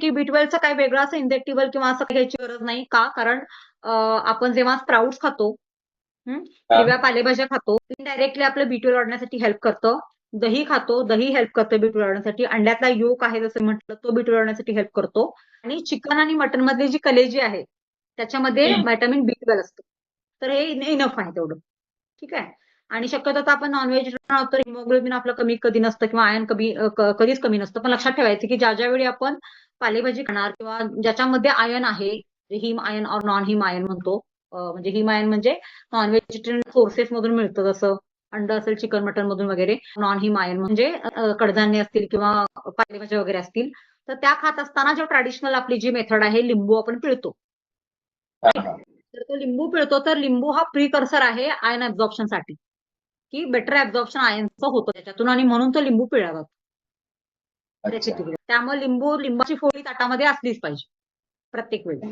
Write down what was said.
की बी ट्वेल्वचं काही वेगळं असं इंजेक्टिबल किंवा असं घ्यायची गरज नाही का? कारण आपण जेव्हा स्प्राऊट्स खातो. हिरव्या पालेभाज्या खातो इनडायरेक्टली आपलं बी ट्वेल्व वाढण्यासाठी हेल्प करतं. दही खातो दही हेल्प करतं बी ट्वेल्व वाढण्यासाठी. अंड्यातला योक आहे जसं म्हटलं तो बी ट्वेल्व वाढण्यासाठी हेल्प करतो. आणि चिकन आणि मटन मधली जी कलेजी आहे त्याच्यामध्ये. व्हिटॅमिन बी ट्वेल्व असतं. तर हे इनफ आहे तेवढं. ठीक आहे? आणि शक्यतो आता आपण नॉनव्हेज आहोत तर हिमोग्लोबिन आपलं कमी कधी नसतं किंवा आयन कमी कधीच कमी नसतं. पण लक्षात ठेवायचं की ज्या ज्या वेळी आपण पालेभाजी खाणार किंवा ज्याच्यामध्ये आयन आहे हिम आयन और नॉन हिम आयन म्हणतो म्हणजे हिम आयन म्हणजे नॉन व्हेजिटेरियन सोर्सेस मधून मिळतं जसं अंड असेल चिकन मटन मधून वगैरे नॉन हिम आयन म्हणजे कडधान्य असतील किंवा पालेभाज्या वगैरे असतील तर त्या खात असताना जो ट्रॅडिशनल आपली जी मेथड आहे लिंबू आपण पिळतो. तर तो लिंबू पिळतो तर लिंबू हा प्रिकर्सर आहे आयन ऍब्झॉर्प्शनसाठी. की बेटर ऍब्झॉर्प्शन आयनचं होतं त्याच्यातून आणि म्हणून तो लिंबू पिळला जातो. अच्छा. तुकडे त्यामुळे लिंबू लिंबाची फोडी ताटामध्ये असलीच पाहिजे प्रत्येक वेळी.